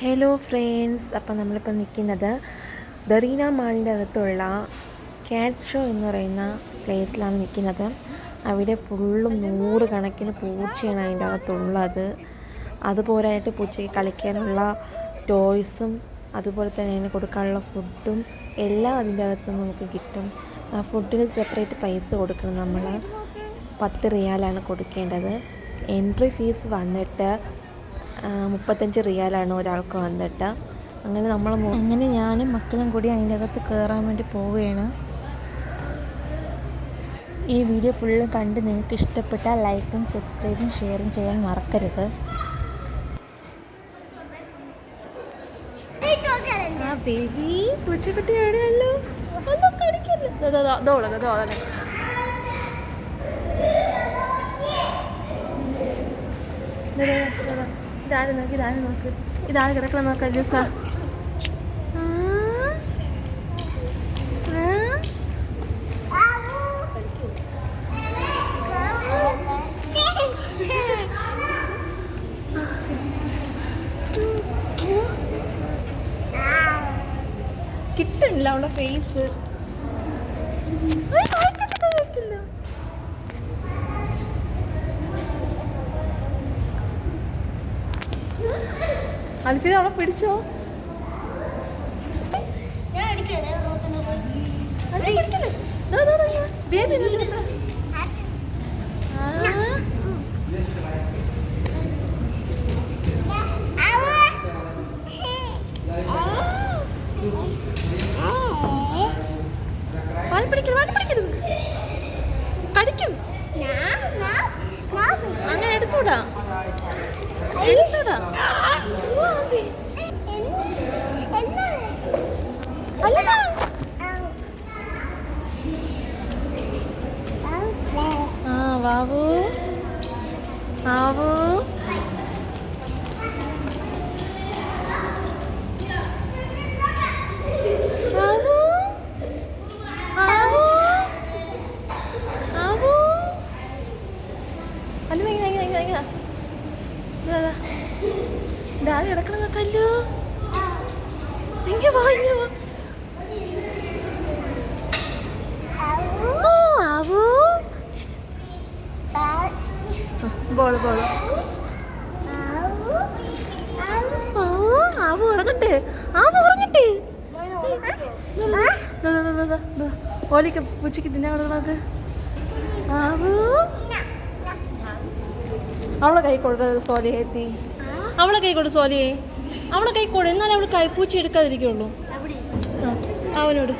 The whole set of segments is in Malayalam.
ഹലോ ഫ്രണ്ട്സ് അപ്പോൾ നമ്മളിപ്പോൾ നിൽക്കുന്നത് ദറീന മാളിന്റെ അകത്തുള്ള ക്യാറ്റ് ഷോ എന്ന് പറയുന്ന പ്ലേസിലാണ് നിൽക്കുന്നത് അവിടെ ഫുള്ളും നൂറ് കണക്കിന് പൂച്ചയാണ് അതിന്റെ അകത്തുള്ളത്. ആയിട്ട് പൂച്ചയ്ക്ക് കളിക്കാനുള്ള ടോയ്സും അതുപോലെ തന്നെ അതിന് കൊടുക്കാനുള്ള ഫുഡും എല്ലാം അതിന്റെ അകത്ത് നമുക്ക് കിട്ടും. ആ ഫുഡിന് സെപ്പറേറ്റ് പൈസ കൊടുക്കണം നമ്മൾ പത്ത് റിയാലാണ് കൊടുക്കേണ്ടത്. എൻട്രി ഫീസ് വന്നിട്ട് മുപ്പത്തഞ്ച് റിയാലാണ് ഒരാൾക്ക് വന്നിട്ട്. അങ്ങനെ നമ്മൾ അങ്ങനെ ഞാനും മക്കളും കൂടി അതിന്റെ അകത്ത് കയറാൻ വേണ്ടി പോവുകയാണ്. ഈ വീഡിയോ ഫുള്ള് കണ്ട് നിങ്ങൾക്ക് ഇഷ്ടപ്പെട്ടാൽ ലൈക്കും സബ്സ്ക്രൈബും ഷെയറും ചെയ്യാൻ മറക്കരുത്. ആ ബേബി പൂച്ചക്കുട്ടി എവിടെയല്ലോ ഒന്നും കടിക്കില്ല ഇതാര് നോക്ക് ഇതാര് നോക്ക്? കിട്ടണില്ല അവളുടെ ഫേസ് അൽഫിത അവളെ പിടിച്ചോ. ബേബി പിടിക്കരുത്, പിടിക്കരുത്. കടിക്കും. അങ്ങനെ എടുത്തൂടാ അതെ. അല്ലടാ. ആ വാവു. ആവു ആവു ആവു അല്ല ഇതാ, ഇതാ. ഇതാ കിടക്കണം നോക്കല്ലോ ഇങ്ങ വാ ഇങ്ങ വാ. ഓ ആവു. ബോൾ ബോൾ ആവു ആവു ഉറങ്ങട്ടെ. ആവു ഉറങ്ങട്ടെ. ഓലിക്ക ആവു. അവളെ കൈ കൊടുക്ക സോലിയെ എത്തി. അവളെ കൈ കൊടു സോലിയെ. അവളെ കൈ കൊടു എന്നാലും അവൾ കൈ പൂച്ച എടുക്കാതിരിക്കുള്ളൂ അവനോട്.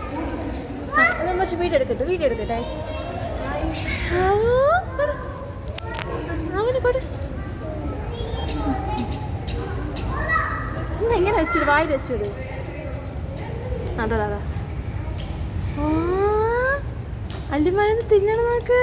പക്ഷെ വീഡിയോ എടുക്കട്ടെ വീഡിയോ എടുക്കട്ടെ. അവന് കൊടു ഇന്ന് എങ്ങനെ വെച്ചിട് വായിൽ വെച്ചിട്? അതാ അതാ അല്ലിമാരെന്ന് തിന്നണം നോക്ക്.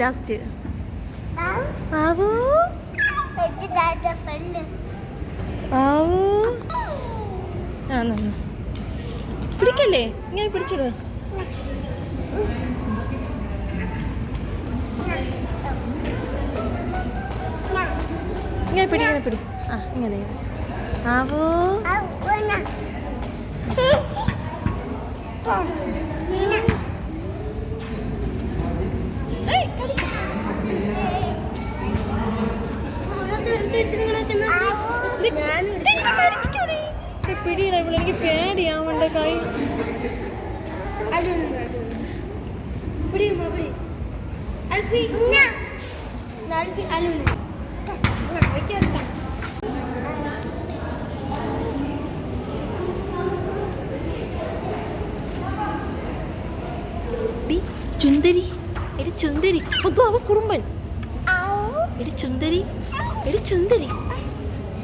ലാസ്റ്റ് നന്നു പിടിക്കല്ലേ ഇങ്ങനെ പിടിച്ചിട്. ഇങ്ങനെ പിടി ഇങ്ങനെ പിടി. ആ ഇങ്ങനെ ആവൂ. ഏയ്, കടിക്ക. ഇത് ഇതെങ്ങനെ കടിച്ചിട്ടൂടി? ഇത് പിടിയില്ല ഇവിടെ. എനിക്ക് പേടിയാവണ്ട കൈ. ഡി, ചുണ്ടി ചുന്തരി അതോ അവൻ കുറുമ്പൻ. എടി ചുന്തരി എടി ചുന്തരി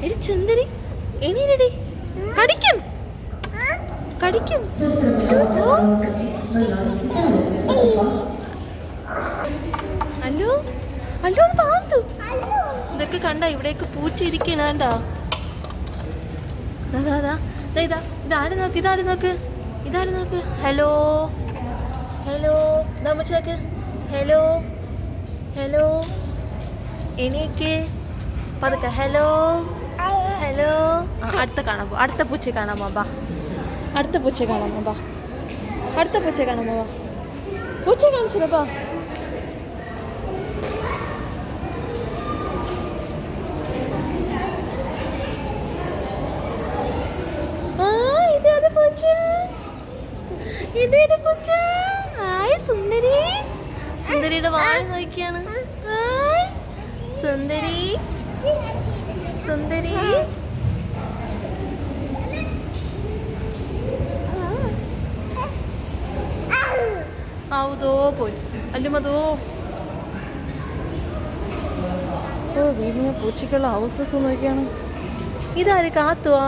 എടി ചുന്തരി എണീരടി. കടിക്കും. കടിക്കും. അല്ലോ അല്ലോ ഒന്ന് പാത്തു. ഇതൊക്കെ കണ്ട ഇവിടേക്ക് പൂച്ചിരിക്കണ കണ്ടാ അതാ ഇതാ ഇതാരും നോക്ക് ഇതാരും നോക്ക് ഇതാരും നോക്ക്. ഹലോ ഹലോ നമ്മച്ചേക്ക് ഹലോ ഹലോ എനിക്ക് പതുക്കെ. ഹലോ ഹലോ അടുത്ത കാണാൻ പോ അടുത്ത പൂച്ച കാണാമോ ബാ. അടുത്ത പൂച്ച കാണാമോ ബാ. അടുത്ത പൂച്ച കാണാമോ ബാ പൂച്ച കാണിച്ചില്ല ബാ? ഇതേത് പൂച്ച? ഇതേത് പൂച്ച? ഹായ് സുന്ദരി. സുന്ദരിയുടെ വാഴ നോക്കിയാണ്. സുന്ദരി. സുന്ദരി. ആവുതോ പോയി. അല്ലുമതോ ഓ വീടിനെ പൂച്ചയ്ക്കുള്ള ഹൗസസ് നോക്കിയാണ്. ഇതാര് കാത്തുവാ?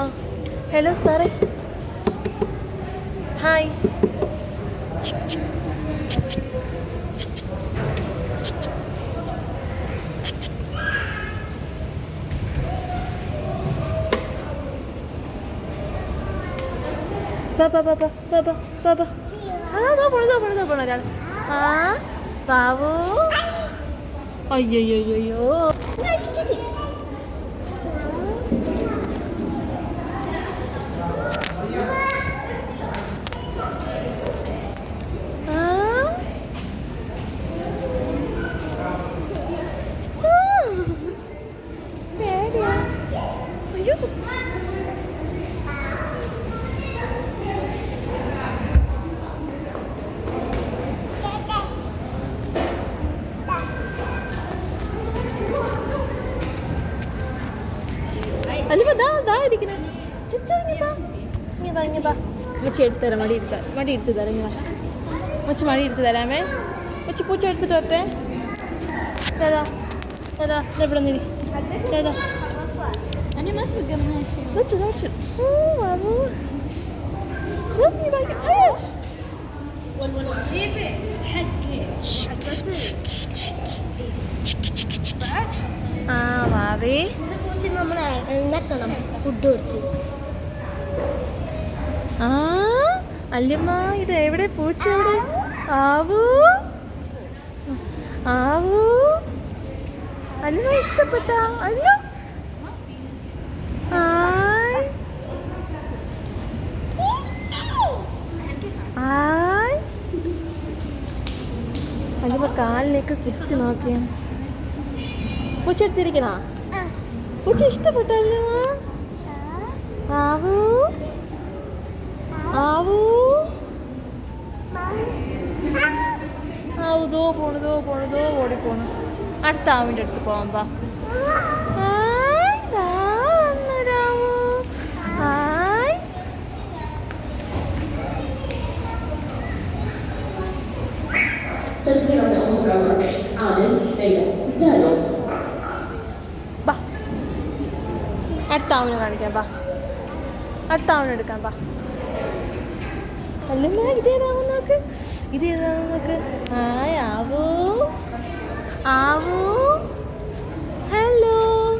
ഹലോ സാറേ ഹായ് 爸爸爸爸爸爸爸爸，啊，不，不，不，啊，爸爸，哎呀呀呀呀，അല്ലിപ്പോ ദാ ദാ ഇരിക്കണേ. ചുച്ചാ ഇങ്ങപ്പാ ഇങ്ങപ്പാ ഇങ്ങപ്പാ മച്ചി എടുത്തു തരാം മടി എടുത്ത മടി എടുത്തു തരാം ഇങ്ങനെ മച്ചി മടി എടുത്തു തരാമേ. മച്ചി പൂച്ച എടുത്തിട്ട് വരട്ടെ. ഏതാ ഏതാ എവിടെ നിരി ഏതാ That's it, that's it. Oh, Babu. Look, you like it. جيبي حقي حقتك اه بابي എണ്ണക്കണം. ഫുഡ് കൊടുത്ത്. ആ അല്ലമ്മ ഇത് എവിടെ? പൂച്ച എവിടെ? ആവൂ. ആവൂ. അല്ല ഇഷ്ടപ്പെട്ട? അല്ല. അല്ലമ്മ കാലിലേക്ക് കുത്തി നോക്കിയാ. പൂച്ച ഉച്ച ഇഷ്ടപ്പെട്ടല്ലോ ആവൂ. ആവൂ. ആവു ദോ പോണു ദോ പോണു ദോ ഓടിപ്പോണു അടുത്ത ആവിന്റെ അടുത്ത് പോവാൻ പാ Terceiro, não, sobre a ordem. Ah, né? അടുത്ത ആവിനെ കാണിക്കാം ബാ. അടുത്ത ആവിനെ എടുക്കാം പാ അല്ല ഇതേതാവും നോക്ക്. ഇതേതാവും നോക്ക്. ഹായ് ആവൂ. ആവൂ. ഹലോ.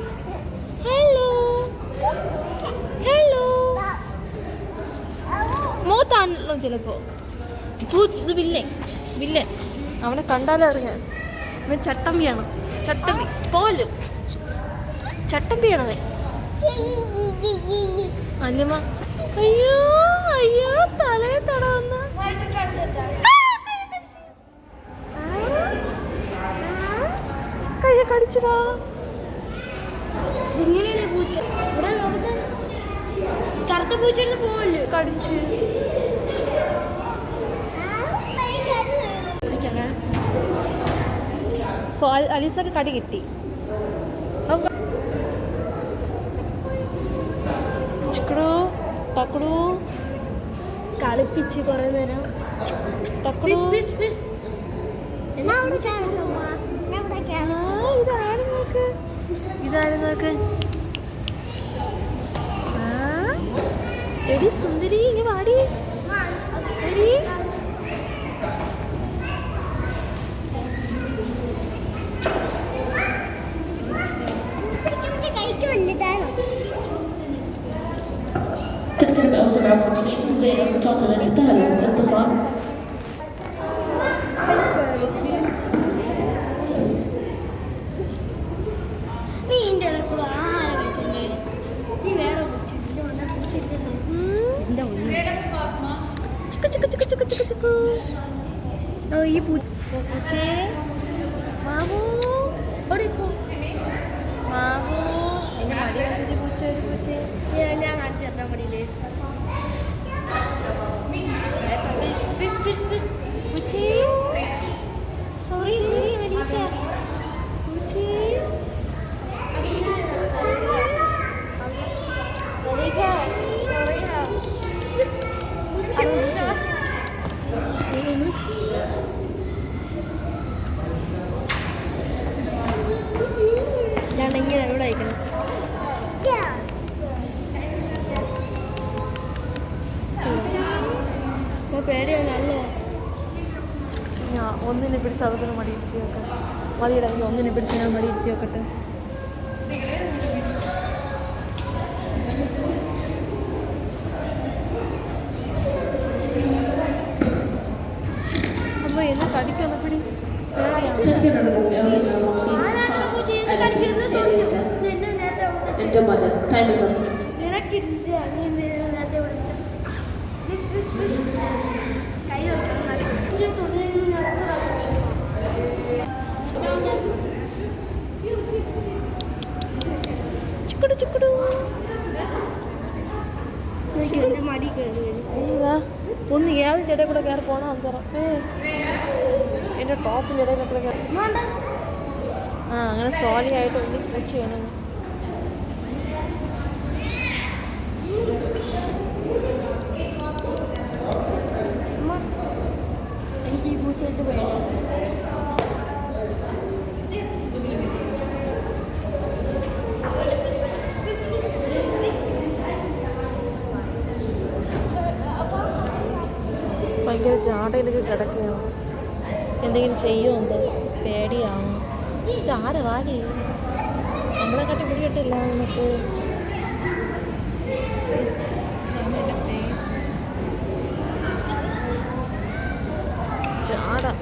ഹലോ. ഹലോ. മോത്താണല്ലോ ചിലപ്പോ. പൂ- ഇത് വില്ലൻ വില്ലൻ അവനെ കണ്ടാലേ അറിയാം. അവൻ ചട്ടമ്പിയാണ്. ചട്ടമ്പി. പോലും ചട്ടമ്പിയാണ് അവൻ അല്ലമ്മ അയ്യോ അയ്യോ തലയെ തടവുന്ന കയ്യെ കടിച്ചടാ ഇങ്ങനെയാണ് പൂച്ച? ഇവിടെ നമുക്ക് കറുത്ത പൂച്ച എടുത്ത് പോവല്ലോ? കടിച്ചു. സോ അലീസക്ക് കടി കിട്ടി. പിച്ച് കുറെ നേരം ഇതാരും നോക്ക്? ഇതാരും നോക്ക്? എടി സുന്ദരി ഇനി വാടി. എടി. Considered also from زي المتصلة بالتعلم الاتصال നീ ഇതിന്റെ ഇടയിൽ കൂടെ ആഹാരം കഴിച്ചോണ്ടേ നീ വേറെ പൂച്ച എന്റെ വന്ന പൂച്ച എന്റെ ചിക്കു ചിക്കു ചിക്കു ചിക്കു ചിക്കു ചിക്കു ഓ ഈ പൂ പൂച്ചേ മാമു ഓടിക്കോ മാമു എന്നെ മടി കണ്ടിട്ട് പൂച്ച ഒരു പൂച്ചേ ഞാൻ കാണിച്ചു തരാൻ മടിയില്ലേ പൂച്ചേ സോറി സോറി വരിക പൂച്ചേ ഞാൻ എങ്ങനെ ഇവിടെ അയക്കണം പേടിയല്ലോ ഞാൻ പിടിച്ച് അതൊക്കെ മടി ഇരുത്തി വെക്കാം മതിയുടെ എനിക്ക് ഒന്നിനെ പിടിച്ച് ഞാൻ മടി ഇരുത്തി വെക്കട്ടെ അമ്മ എന്നെ കടിക്കുന്ന പിടി? പേടിയാണ് ചിക്കുടു ചിക്കുടു. ഒന്ന് ഏതിന്റെ ഇടയിൽ കൂടെ കയറി പോണോ അന്തരം എന്റെ ടോപ്പിന്റെ ഇടയിൽ കൂടെ കയറി. ആ അങ്ങനെ സോളിയായിട്ട് ഒന്ന് സ്ട്രെച്ച് ചെയ്യണം. ഭയങ്കര ജാടയിലൊക്കെ കിടക്കുകയാണ്. എന്തെങ്കിലും ചെയ്യുമോ എന്തോ? പേടിയാവും. ആരാ വാടി നമ്മളെ കാട്ടി പിടിയിട്ടില്ല നമുക്ക് ചാട. ഇതാ.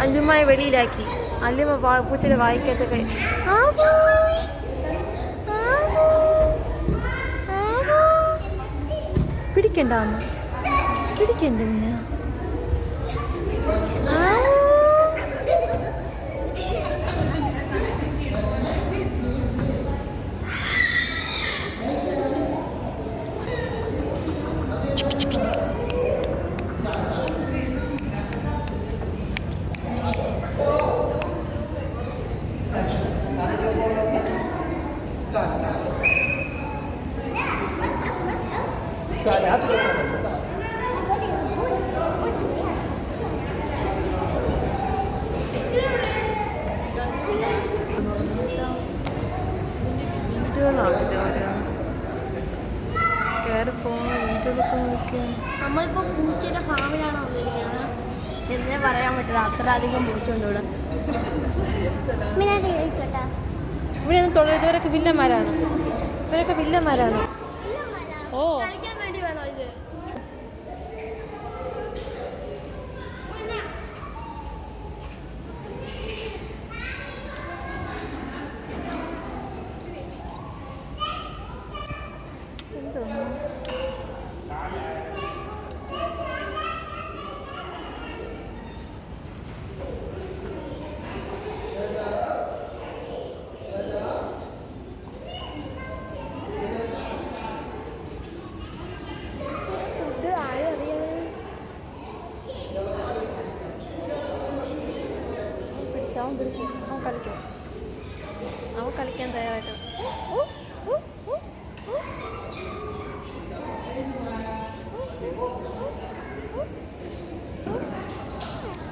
അല്ലുമ്മയെ വെളിയിലാക്കി. അല്ലുമ്മ വാ- പൂച്ചയുടെ വായിക്കത്തൊക്കെ. പിടിക്കണ്ട പിടിക്കണ്ട പിന്നെ കയറി പോകണം വീട്ടിലൊക്കെ നോക്കിയാണ് നമ്മളിപ്പോ പൂച്ചയുടെ ഫാമിലാണ് വന്നിരിക്കുന്നത് എന്നേ പറയാൻ പറ്റില്ല അത്ര അധികം പൂച്ചയുണ്ട് ഇവിടെ. ഇവിടെ ഒന്നും തൊഴിൽ ഇവരൊക്കെ വില്ലന്മാരാണ്. ഇവരൊക്കെ വില്ലന്മാരാണ്. ഓ. കളിക്കാൻ തീർച്ചയായും അവൻ കളിക്കും അവൻ കളിക്കാൻ തയ്യാറായിട്ട്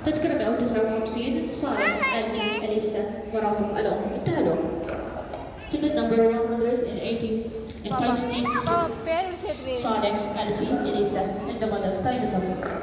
تذكر بأول 59 صالح ألفين أليسا وراهم ألوم التالوم ticket number 180 and 5 صالح ألفين أليسا and the mother Tylosom